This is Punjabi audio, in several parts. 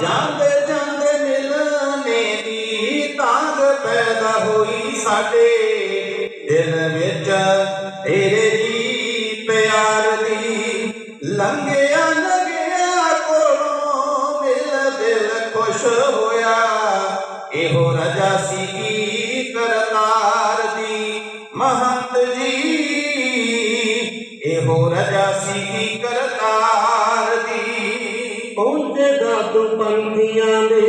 ਜਾਂਦੇ ਜਾਂਦੇ ਮਿਲਨੇ ਦੀ ਤਾਂਗ ਪੈਦਾ ਹੋਈ ਸਾਡੇ ਦਿਲ ਵਿੱਚ। ਤੇਰੇ ਦੀ ਪਿਆਰ ਦੀ ਲੰਘਿਆ ਲੰਘਿਆ ਕੋਲੋਂ ਮਿਲ ਦਿਲ ਖੁਸ਼ ਹੋਇਆ। ਇਹੋ ਰਜਾ ਸੀ ਕਰਤਾਰ ਦੀ ਮਹੰਤ ਜੀ। ਇਹੋ ਰਜਾ ਸੀ ਕਰਤਾਰ ਪੰਥੀਆਂ ਦੇ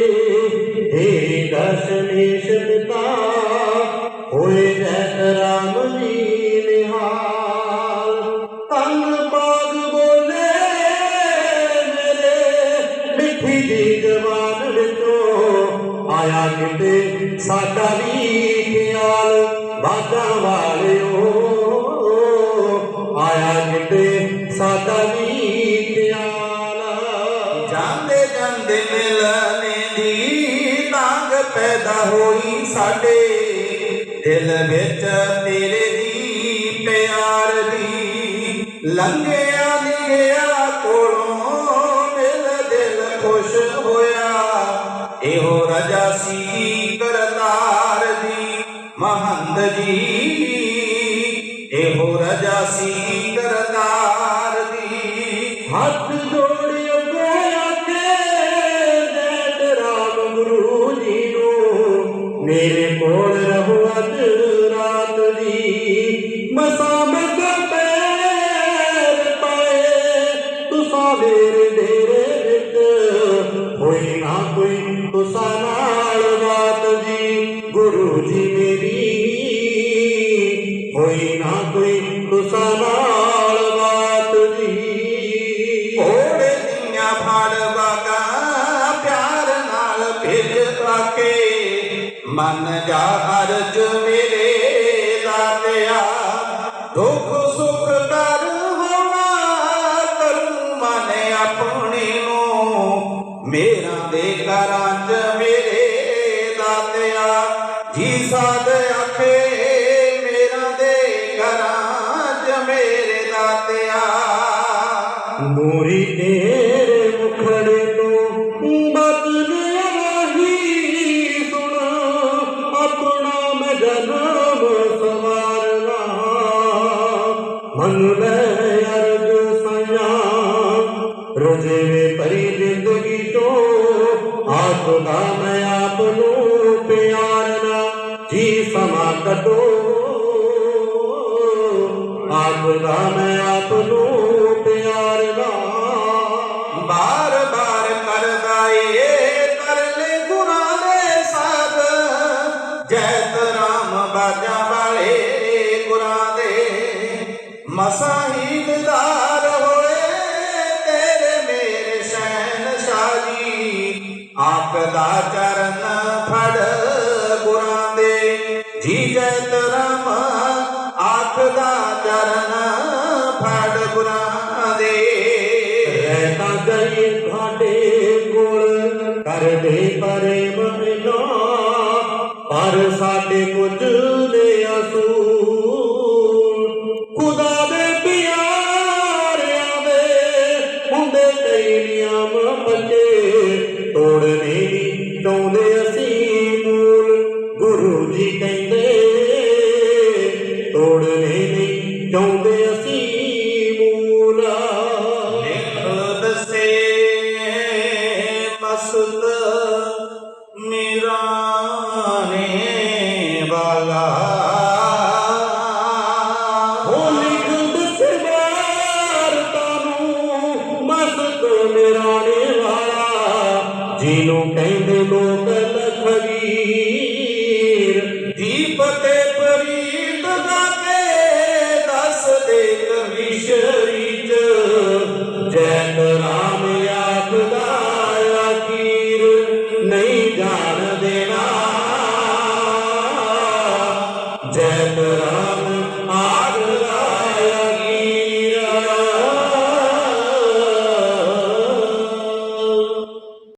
ਹੇ ਦਰਸ਼ਨੇਸ਼ ਪਿਤਾ ਹੋਏ ਜੈ ਰਾਮ ਜੀ ਨਿਹਾਲ ਤਨ ਬਾਗ ਬੋਲੇ ਮੇਰੇ, ਮਿੱਠੀ ਦੀ ਜਵਾਨ ਵਿੱਚੋਂ ਆਇਆ ਕਿਤੇ ਸਾਡਾ ਵੀ ਖਿਆਲ ਬਾਜਾਂ ਵਾਲਿਓ। ਆਇਆ ਕਿਤੇ ਸਾਡਾ ਵੀ ਮਿਲਨੇ ਦੀ ਤਾਂਗ ਪੈਦਾ ਹੋਈ ਸਾਡੇ। ਦਿਲ ਵਿੱਚ ਤੇਰੇ ਦੀ ਪਿਆਰ ਦੀ ਲੰਘਿਆ ਲਿਆ ਕੋਲੋਂ ਮਿਲ ਦਿਲ ਖੁਸ਼ ਹੋਇਆ। ਇਹੋ ਰਜਾ ਸੀ ਕਰਤਾਰ ਦੀ ਮਹੰਤ ਜੀ। ਇਹੋ ਰਜਾ ਸੀ ਰਾਤ ਮਸਾਂ ਮਸਾਂ ਪੈਰ ਪਾਏ, ਤੁਸਾਂ ਮੇਰੇ ਡੇਰੇ ਵਿੱਚ। ਹੋਈ ਨਾ ਕੋਈ ਤੁਸਾਂ ਨਾਲ ਬਾਤ ਜੀ, ਗੁਰੂ ਜੀ ਮੇਰੀ। ਹੋਈ ਨਾ ਕੋਈ ਤੁਸਾਂ ਨਾਲ ਬਾਤ ਜੀ। ਓੜੇ ਦੀਆਂ ਫੜ ਵਗਾ ਪਿਆਰ ਨਾਲ ਭਿਜ ਰਾਖੇ ਮਨ ਜਾ ਅਰਜ ਮੇਰੇ ਦਾਤਿਆ ਦੁੱਖ ਸੁਖ ਕਰ ਹੋਣਾ ਕਰੂ ਮਨ ਆਪਣੇ ਨੂੰ। ਮੇਰਾ ਦੇ ਘਰਾਂ ਚ ਮੇਰੇ ਦਾਤਿਆ। ਜੀ ਸਾਧ ਆਖੇ ਮੇਰਾ ਦੇ ਘਰਾਂ ਚ ਮੇਰੇ ਦਾਤਿਆ। ਮੋਰੀ ਤੇਰੇ ਰੋਜੇ ਭਰੀ ਜ਼ਿੰਦਗੀ ਤੋਂ ਆਖਦਾ ਮੈਂ ਆਪ ਨੂੰ ਪਿਆਰਨਾ ਜੀ ਸਮਾ ਕੱਢੋ। ਆਖਦਾ ਮੈਂ ਆਪ ਨੂੰ ਪਿਆਰਨਾ ਬਾਰ ਬਾਰ ਕਰਦਾ ਏ ਤਰਲੇ ਗੁਰਾਂ ਦੇ ਸਾਧ ਜੈਤ ਰਾਮ ਬਾਜਾ ਵਾਲੇ ਗੁਰਾਂ ਦੇ ਮਸਾਹੀ ਆਪ ਦਾ ਚਰਨ ਫੜ ਗੁਰਾਂ ਦੇ। ਜੀ ਜੈਤ ਰਾਮ ਆਖ ਦਾ ਚਰਨ ਫੜ ਗੁਰਾਂ ਦੇ। ਰਹਿਤਾ ਗਈ ਤੁਹਾਡੇ ਕੋਲ, ਕਰਦੇ ਪਰੇ ਮਨਾ ਪਰ ਸਾਡੇ ਕੁਝ ਦੇ ਅਸੂਲ, ਖੁਦਾ ਦੇ ਪਿਆਰਿਆਂ ਦੇ ਹੁੰਦੇ ਕਈ ਨਿਯਮ ਬੱਚੇ তোর নেই তোদের ਇਹਨੂੰ ਕਹਿੰਦੇ ਲੋਕ ਲਖਵੀਰ ਦੀਪਤੇ ਪਰੀਤ ਦਾ